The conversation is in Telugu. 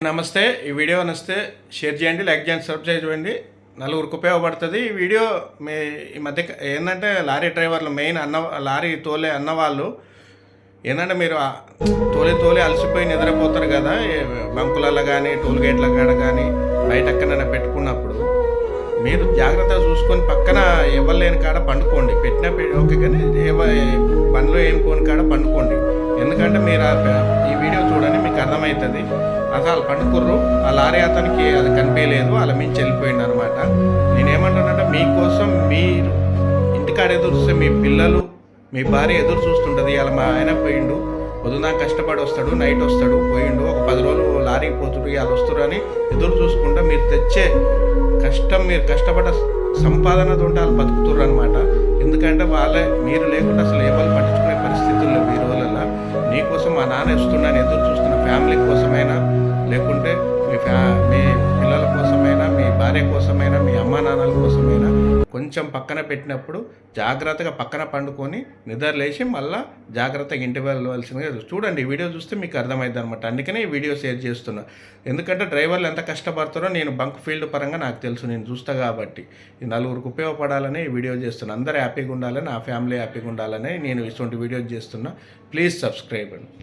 నమస్తే ఈ వీడియో నచ్చితే షేర్ చేయండి లైక్ చేయండి సబ్స్క్రైబ్ చేయండి. నలుగురికి ఉపయోగపడుతుంది ఈ వీడియో మీ ఈ మధ్య ఏంటంటే లారీ డ్రైవర్లు మెయిన్ అన్న లారీ తోలే అన్నవాళ్ళు. ఏంటంటే మీరు తోలే తోలి తోలి అలసిపోయి నిద్రపోతారు కదా బంకులలో కానీ టోల్ గేట్ల కాడ కానీ బయట ఎక్కడైనా పెట్టుకున్నప్పుడు మీరు జాగ్రత్తగా చూసుకొని పక్కన ఎవరు లేని కాడ పండుకోండి. పెట్టిన ఓకే కానీ ఎవ- బండ్లో ఏం పోని కాడ పండుకోండి. ఎందుకంటే మీరు అర్థమవుతుంది. అసలు పండుకుర్రు ఆ లారీ అతనికి అది కనిపించలేదు అలా మించి వెళ్ళిపోయింది అనమాట నేనేమంటానంటే మీకోసం మీరు ఇంటికాడ ఎదురు చూస్తే మీ పిల్లలు మీ భార్య ఎదురు చూస్తుంటుంది. ఇలా మా ఆయన పోయిండు పొద్దున కష్టపడి వస్తాడు నైట్ వస్తాడు పోయిండు ఒక పది రోజులు లారీకి పోతుడు ఇవాళ వస్తారు అని ఎదురు చూసుకుంటా మీరు తెచ్చే కష్టం మీరు కష్టపడ్డ సంపాదనతో వాళ్ళు బతుకుతుర్రు అనమాట ఎందుకంటే వాళ్ళే మీరు లేకుండా అసలు ఏ నీకోసం ఎదురు చూస్తున్న ఫ్యామిలీ కోసమైనా లేకుంటే మీ ఫ్యా మీ పిల్లల కోసమైనా మీ భార్య కోసమైనా మీ అమ్మా నాన్నల కోసమైనా కొంచెం పక్కన పెట్టినప్పుడు జాగ్రత్తగా పక్కన పండుకొని నిద్రలేసి మళ్ళీ జాగ్రత్తగా ఇంటి వెళ్ళవలసిందిగా చూడండి ఈ వీడియో చూస్తే మీకు అర్థమైంది అనమాట అందుకనే ఈ వీడియో షేర్ చేస్తున్నా. ఎందుకంటే డ్రైవర్లు ఎంత కష్టపడతారో నేను బంక్ ఫీల్డ్ పరంగా నాకు తెలుసు నేను చూస్తా కాబట్టి. ఈ నలుగురికి ఉపయోగపడాలని ఈ వీడియో చేస్తున్నా. అందరూ హ్యాపీగా ఉండాలని నా ఫ్యామిలీ హ్యాపీగా ఉండాలని నేను ఇటువంటి వీడియో చేస్తున్నా. ప్లీజ్ సబ్స్క్రైబ్ అండి.